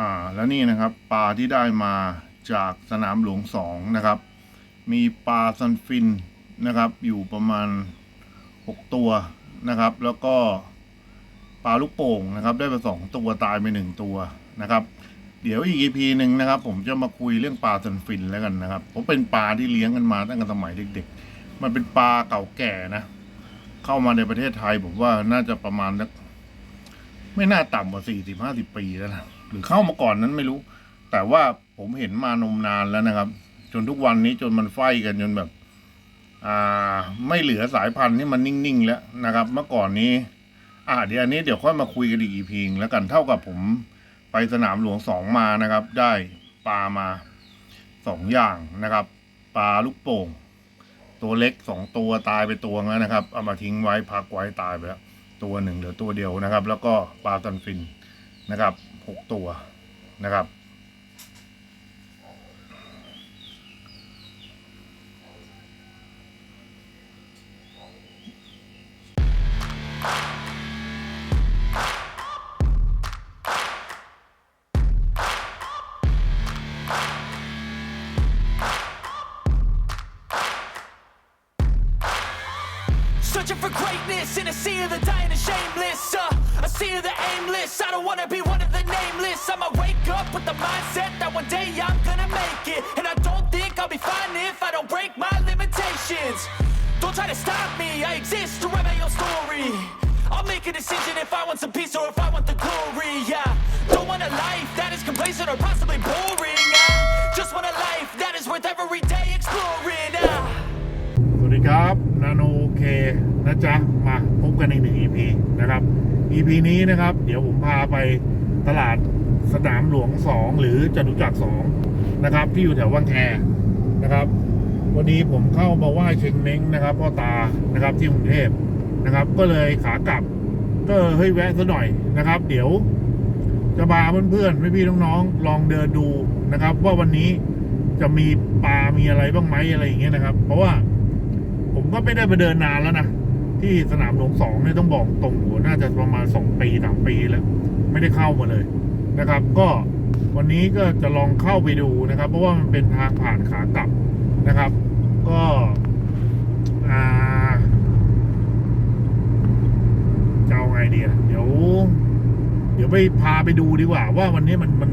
อ่าแล้วนี่นะครับปลาที่ได้มาจากสนามหลวงสองนะครับ มีปลาซันฟินนะครับ อยู่ประมาณหกตัวนะครับ แล้วก็ปลาลูกโป่งนะครับ ได้ไปสองตัวตายไปหนึ่งตัวนะครับ เดี๋ยวอีก EP หนึ่งนะครับ ผมจะมาคุยเรื่องปลาซันฟินแล้วกันนะครับผมเป็นปลาที่เลี้ยงกันมาตั้งแต่สมัยเด็กๆ มันเป็นปลาเก่าแก่นะ เข้ามาในประเทศไทยผมว่าน่าจะประมาณสักไม่น่าต่ำกว่าสี่สิบห้าสิบปีแล้วนะ หรือเข้ามาก่อนนั้นไม่รู้ แต่ว่าผมเห็นมานมนานแล้วนะครับ จนทุกวันนี้จนมันไฟกันจนแบบ อ่า ไม่เหลือสายพันธุ์ที่มันนิ่งๆแล้วนะครับ เมื่อก่อนนี้ อ่าเดี๋ยวอันนี้เดี๋ยวค่อยมาคุยกันอีกอีพีแล้วกันเท่ากับผมไปสนามหลวงสองมานะครับ ได้ปลามาสองอย่างนะครับปลาลูกโป่ง ตัวเล็กสองตัวตายไปตัวแล้วนะครับ เอามาทิ้งไว้พักไว้ตายไปแล้วตัวหนึ่งเหลือตัวเดียวนะครับ แล้วก็ปลาตันฟินนะครับ 6 ตัวนะครับ aimless. I don't wanna be one of the nameless. I'ma wake up with the mindset that one day I'm gonna make it. And I don't think I'll be fine if I don't break my limitations. Don't try to stop me, I exist to write my own story. I'll make a decision if I want some peace or if I want the glory. Yeah, don't want a life that is complacent or possibly boring. I just want a life that is worth every day exploring. Ah. สวัสดีครับนาโนเคนะจ๊ะมาพบกันในหนึ่ง EP นะครับ EP นี้นะครับ เดี๋ยวผมพาไปตลาดสนามหลวงสองหรือจตุจักรสองนะครับ ที่อยู่แถววังแคนะครับ วันนี้ผมเข้ามาไหว้เชงเม้งนะครับพ่อตานะครับที่กรุงเทพนะครับ ก็เลยขากลับ ก็เฮ้ยแวะซะหน่อยนะครับ เดี๋ยวจะพาเพื่อนๆพี่ๆน้องๆลองเดินดูนะครับ ว่าวันนี้จะมีปลามีอะไรบ้างไหมอะไรอย่างเงี้ยนะครับ เพราะว่าผมก็ไม่ได้ไปเดินนานแล้วนะ ที่สนามหลวงสองเนี่ยต้องบอกตรงหัวน่าจะประมาณสองปีสามปีแล้ว ไม่ได้เข้ามาเลยนะครับ ก็วันนี้ก็จะลองเข้าไปดูนะครับ เพราะว่ามันเป็นทางผ่านขากลับนะครับ ก็อ่าจะเอาไงดีอะเดี๋ยว เดี๋ยวไปพาไปดูดีกว่า ว่าวันนี้มันมัน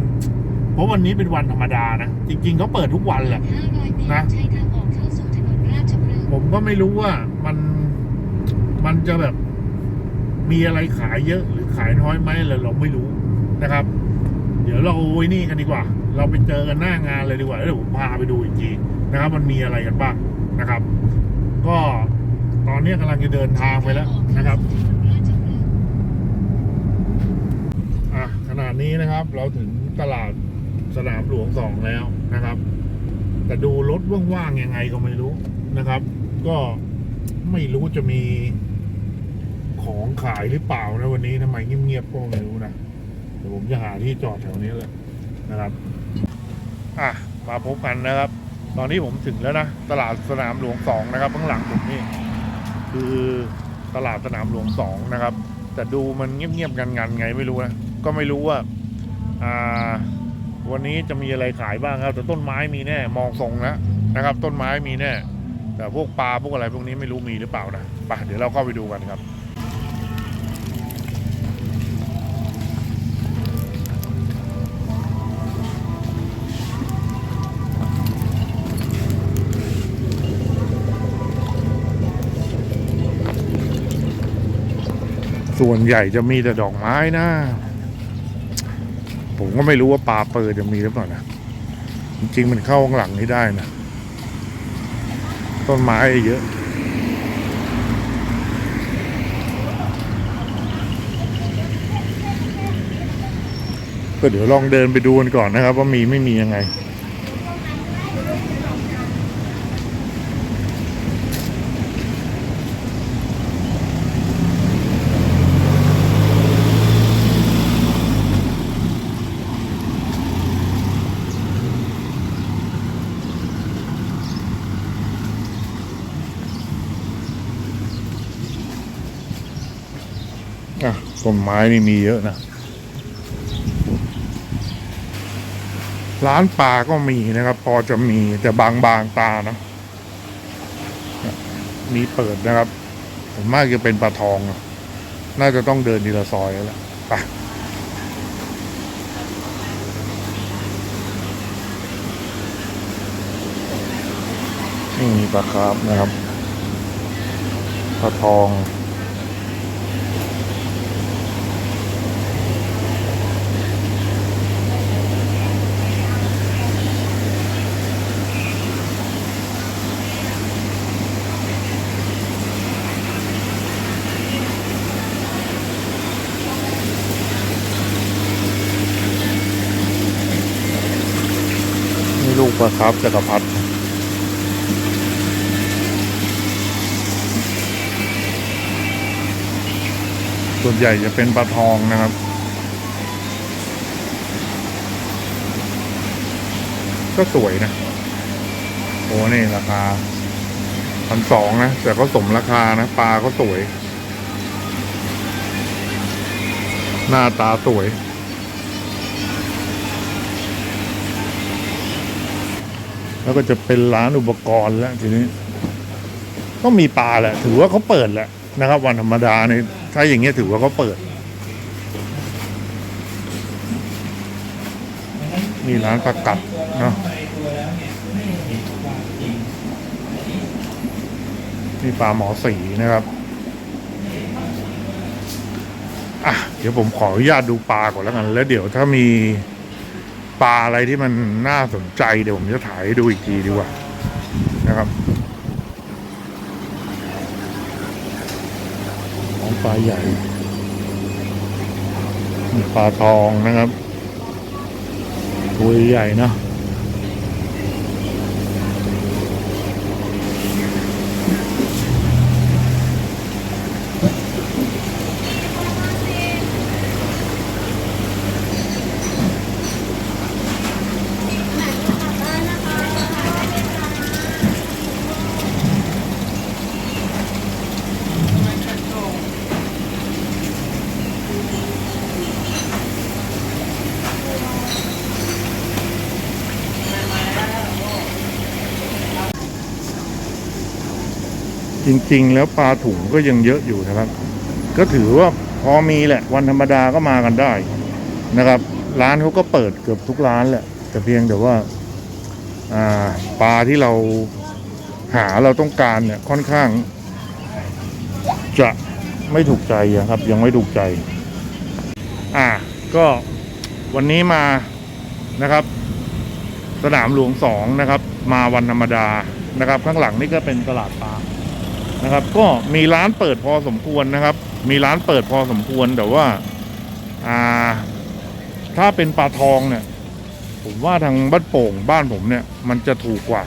เพราะวันนี้เป็นวันธรรมดานะจริงๆเขาเปิดทุกวันแหละ500เมตรใช้ทางออกเข้าสู่ถนนราชพฤกษ์ผมก็ไม่รู้ว่ามัน มันจะแบบมีอะไรขายเยอะหรือขายน้อยไหมเราเราไม่รู้นะครับ เดี๋ยวเราไว้นี่กันดีกว่า เราไปเจอกันหน้างานเลยดีกว่าแล้วเดี๋ยวผมพาไปดูอีกทีนะครับ มันมีอะไรกันบ้างนะครับ ก็ตอนนี้กำลังจะเดินทางไปแล้วนะครับอะขนาดนี้นะครับ เราถึงตลาดสนามหลวงสองแล้วนะครับ แต่ดูรถว่างๆยังไงก็ไม่รู้นะครับ ก็ไม่รู้จะมี ของขายหรือเปล่านะวันนี้ทำไมเงียบๆก็ไม่รู้นะเดี๋ยวผมจะหาที่จอดแถวนี้เลยนะครับ อะ มาพบกันนะครับ ตอนนี้ผมถึงแล้วนะ ตลาดสนามหลวงสองนะครับข้างหลังผมนี่ คือตลาดสนามหลวงสองนะครับ แต่ดูมันเงียบๆงันๆไงไม่รู้นะ ก็ไม่รู้ว่าอ่าวันนี้จะมีอะไรขายบ้างครับ แต่ต้นไม้มีแน่ มองทรงแล้วนะครับ ต้นไม้มีแน่ แต่พวกปลาพวกอะไรพวกนี้ไม่รู้มีหรือเปล่านะไปเดี๋ยวเราเข้าไปดูกันครับ ส่วนใหญ่จะมีแต่ดอกไม้นะ ผมก็ไม่รู้ว่าปลาเปิดจะมีหรือเปล่านะ จริงๆมันเข้าข้างหลังนี้ได้นะ ต้นไม้เยอะก็เดี๋ยวลองเดินไปดูกันก่อนนะครับ ว่ามีไม่มียังไง ต้นไม้นี่มีเยอะนะ ร้านปลาก็มีนะครับ พอจะมีแต่บางบางตานะมีเปิดนะครับผมมากจะเป็นปลาทอง น่าจะต้องเดินทีละซอยแล้วแหละไปนี่มีปลาคร์ฟนะครับปลาทอง ปลาคาร์ฟจักรพรรดิส่วนใหญ่จะเป็นปลาทองนะครับ ก็สวยนะ โอ้นี่ราคาพันสองนะ แต่ก็สมราคานะ ปลาก็สวย หน้าตาสวย แล้วก็จะเป็นร้านอุปกรณ์แล้วทีนี้ ก็มีปลาแหละ ถือว่าเขาเปิดแหละนะครับ วันธรรมดาเนี่ยถ้าอย่างเงี้ยถือว่าเขาเปิดมีร้านประกัดเนาะนี่ปลาหมอสีนะครับอะเดี๋ยวผมขออนุญาตดูปลาก่อนแล้วกัน แล้วเดี๋ยวถ้ามี ปลาอะไรที่มันน่าสนใจเดี๋ยวผมจะถ่ายให้ดูอีกทีดีกว่านะครับของปลาใหญ่ปลาทองนะครับตัวใหญ่นะ จริง ๆ แล้วปลาถุงก็ยังเยอะอยู่นะครับ ก็ถือว่าพอมีแหละ วันธรรมดาก็มากันได้นะครับ ร้านเขาก็เปิดเกือบทุกร้านแหละ แต่เพียงแต่ว่าปลาที่เราหาเราต้องการเนี่ยค่อนข้าง จะไม่ถูกใจครับ ยังไม่ถูกใจ อ่าก็วันนี้มานะครับ สนามหลวงสองนะครับ มาวันธรรมดานะครับ ข้างหลังนี่ก็เป็นตลาดปลา นะครับ ก็มีร้านเปิดพอสมควรนะครับ มีร้านเปิดพอสมควรแต่ว่าอ่า ถ้าเป็นปลาทองเนี่ย ผมว่าทางบ้านโป่งบ้านผมเนี่ย มันจะถูกกว่า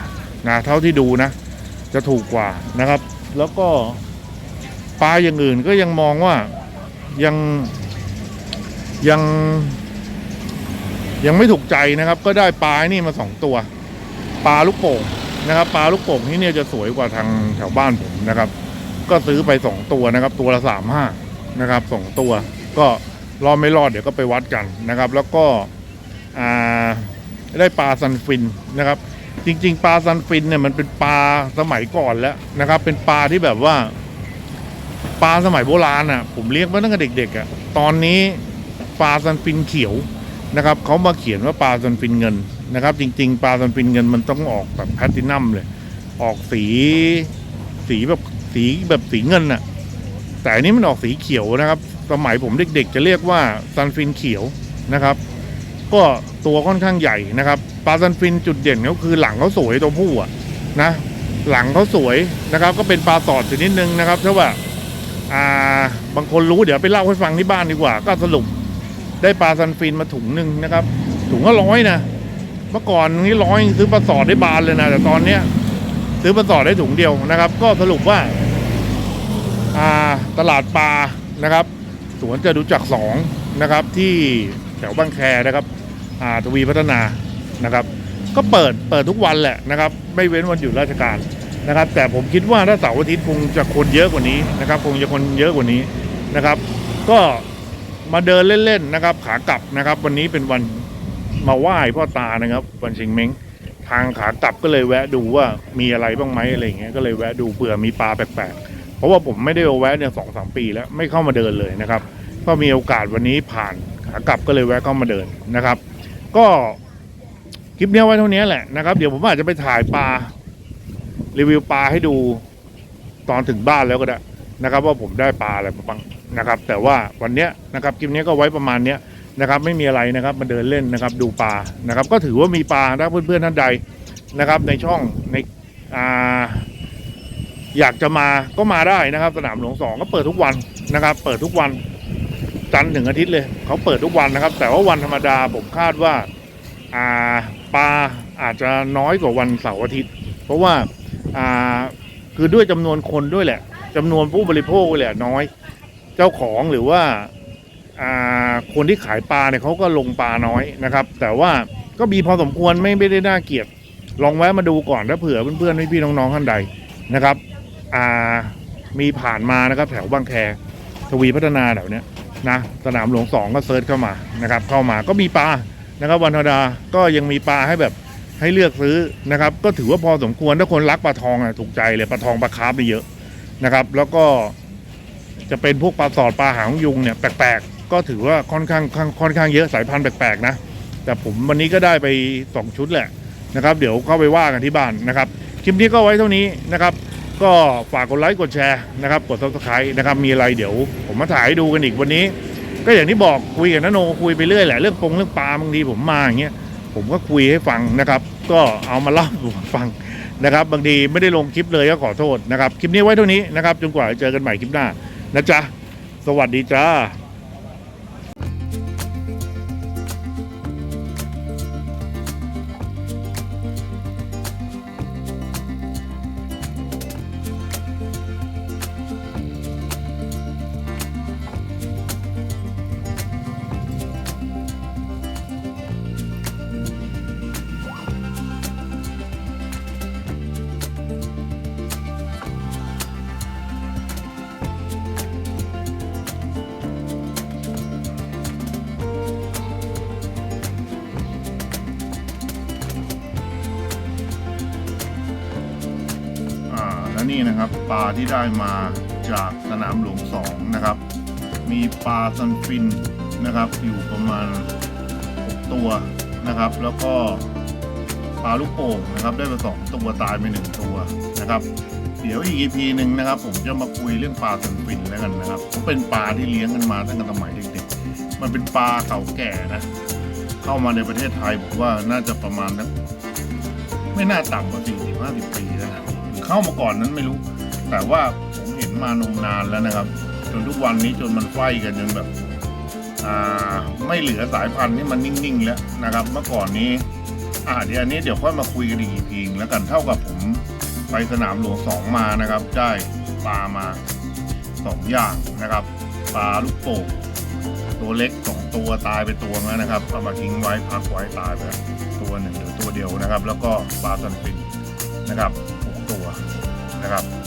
นะเท่าที่ดูนะ จะถูกกว่านะครับ แล้วก็ปลาอย่างอื่นก็ยังมองว่ายังยังยังไม่ถูกใจนะครับ ก็ได้ปลานี่มาสองตัว ปลาลูกโป่ง นะครับปลาลูกโป่งที่เนี่ยจะสวยกว่าทางแถวบ้านผมนะครับ ก็ซื้อไปสองตัวนะครับ ตัวละสามห้านะครับสองตัว ก็รอดไม่รอดเดี๋ยวก็ไปวัดกันนะครับ แล้วก็อ่าได้ปลาซันฟินนะครับ จริง ๆ ปลาซันฟินเนี่ยมันเป็นปลาสมัยก่อนแล้วนะครับ เป็นปลาที่แบบว่า ปลาสมัยโบราณอะ ผมเลี้ยงมาตั้งแต่เด็กๆอะตอนนี้ปลาซันฟินเขียวนะครับเขามาเขียนว่าปลาซันฟินเงิน นะครับ จริง ๆ ปลาซันฟินเงินมันต้องออกแบบแพลตตินัมเลย ออกสีสีแบบสีแบบสีเงินน่ะ แต่อันนี้มันออกสีเขียวนะครับ สมัยผมเด็กๆ จะเรียกว่าซันฟินเขียวนะครับ ก็ตัวค่อนข้างใหญ่นะครับ ปลาซันฟินจุดเด่นก็คือหลังเขาสวยตัวผู้อะนะ หลังเขาสวยนะครับ ก็เป็นปลาสอดชนิดนึงนะครับถ้าว่าอ่าบางคนรู้เดี๋ยวไปเล่าให้ฟังที่บ้านดีกว่า ก็สรุปได้ปลาซันฟินมาถุงหนึ่งนะครับ ถุงก็ร้อยนะ เมื่อก่อนนี้ร้อยซื้อปลาสอดได้บานเลยนะ แต่ตอนเนี้ยซื้อปลาสอดได้ถุงเดียวนะครับ ก็สรุปว่าอ่าตลาดปลานะครับ สวนจะดูจักสองนะครับ ที่แถวบางแคนะครับอ่าทวีพัฒนานะครับ ก็เปิดเปิดทุกวันแหละนะครับ ไม่เว้นวันหยุดราชการนะครับ แต่ผมคิดว่าถ้าเสาร์อาทิตย์คงจะคนเยอะกว่านี้นะครับ คงจะคนเยอะกว่านี้นะครับ ก็มาเดินเล่นๆนะครับ ขากลับนะครับ วันนี้เป็นวัน มาไหว้พ่อตานะครับ วันชิงเม้งทางขากลับก็เลยแวะดูว่ามีอะไรบ้างไหมอะไรอย่างเงี้ยก็เลยแวะดูเผื่อมีปลาแปลกๆเพราะว่าผมไม่ได้แวะเนี่ยสองสามปีแล้วไม่เข้ามาเดินเลยนะครับก็มีโอกาสวันนี้ผ่านขากลับก็เลยแวะเข้ามาเดินนะครับ ก็คลิปเนี้ยไว้เท่านี้แหละนะครับ เดี๋ยวผมอาจจะไปถ่ายปลารีวิวปลาให้ดูตอนถึงบ้านแล้วก็ได้นะครับ ว่าผมได้ปลาอะไรบ้างนะครับ แต่ว่าวันเนี้ยนะครับคลิปเนี้ยก็ไว้ประมาณเนี้ย นะครับ ไม่มีอะไรนะครับมาเดินเล่นนะครับ ดูปลานะครับ ก็ถือว่ามีปลาถ้าเพื่อนๆท่านใดนะครับ ในช่องในอ่าอยากจะมาก็มาได้นะครับ สนามหลวงสองก็เปิดทุกวันนะครับ เปิดทุกวันจันทร์ถึงอาทิตย์เลยเขาเปิดทุกวันนะครับ แต่ว่าวันธรรมดาผมคาดว่าอ่าปลาอาจจะน้อยกว่าวันเสาร์อาทิตย์ เพราะว่าอ่าคือด้วยจำนวนคนด้วยแหละจำนวนผู้บริโภคด้วยแหละน้อย เจ้าของหรือว่า คนที่ขายปลาเนี่ยเขาก็ลงปลาน้อยนะครับ แต่ว่าก็มีพอสมควรไม่ไม่ได้น่าเกลียด ลองแวะมาดูก่อนถ้าเผื่อเพื่อนๆพี่ๆน้องๆท่านใดนะครับมีผ่านมานะครับแถวบางแคทวีพัฒนาแถวเนี้ยนะสนามหลวงสองก็เซิร์ชเข้ามานะครับ เข้ามาก็มีปลานะครับวันธรรมดาก็ยังมีปลาให้แบบให้เลือกซื้อนะครับ ก็ถือว่าพอสมควรถ้าคนรักปลาทองอะถูกใจเลยปลาทองปลาคาร์ฟนี่เยอะนะครับ แล้วก็จะเป็นพวกปลาสอดปลาหางยุงเนี่ยแปลก ก็ถือว่าค่อนข้างค่อนข้างเยอะสายพันธุ์แปลกๆนะ แต่ผมวันนี้ก็ได้ไปสองชุดแหละนะครับ เดี๋ยวเข้าไปว่ากันที่บ้านนะครับ คลิปนี้ก็ไว้เท่านี้นะครับ ก็ฝากกดไลค์กดแชร์นะครับกด subscribe นะครับมีอะไรเดี๋ยว ผมมาถ่ายให้ดูกันอีกวันนี้ ก็อย่างที่บอกคุยกับนโนคุยไปเรื่อยแหละเรื่องปงเรื่องปลาบางทีผมมาอย่างเงี้ยผมก็คุยให้ฟังนะครับ ก็เอามาเล่าให้ฟังนะครับ บางทีไม่ได้ลงคลิปเลยก็ขอโทษนะครับ คลิปนี้ไว้เท่านี้นะครับจนกว่าจะเจอกันใหม่คลิปหน้านะจ๊ะสวัสดีจ้า นะครับปลาที่ได้มาจากสนามหลวงสองนะครับ มีปลาซันฟินนะครับ อยู่ประมาณ6ตัวนะครับ แล้วก็ปลาลูกโป่งนะครับ ได้ไปสองตัวตายไปหนึ่งตัวนะครับเดี๋ยวอีก EP หนึ่งนะครับ ผมจะมาคุยเรื่องปลาซันฟินแล้วกันนะครับเพราเป็นปลาที่เลี้ยงกันมาตั้งแต่สมัยเด็กๆ มันเป็นปลาเก่าแก่นะ เข้ามาในประเทศไทยผมว่าน่าจะประมาณนักไม่น่าต่ำกว่าสี่สิบห้าสิบปีแล้วนะหรือ เข้ามาก่อนนั้นไม่รู้ แต่ว่าผมเห็นมานมนานแล้วนะครับ จนทุกวันนี้จนมันไฟกันจนแบบไม่เหลือสายพันธุ์ที่มันนิ่งๆ แล้วนะครับ เมื่อก่อนนี้อ่าเดี๋ยวอันนี้เดี๋ยวค่อยมาคุยกันอีกทีแล้วกันเท่ากับผมไปสนามหลวงสองมานะครับ ได้ปลามาสองอย่างนะครับปลาลูกโป่งตัวเล็กสองตัวตายไปตัวแล้วนะครับเอามาทิ้งไว้พักไว้ตายไปแล้วตัวหนึ่งหรือตัวเดียวนะครับ แล้วก็ปลาซันฟินนะครับ หกตัวนะครับ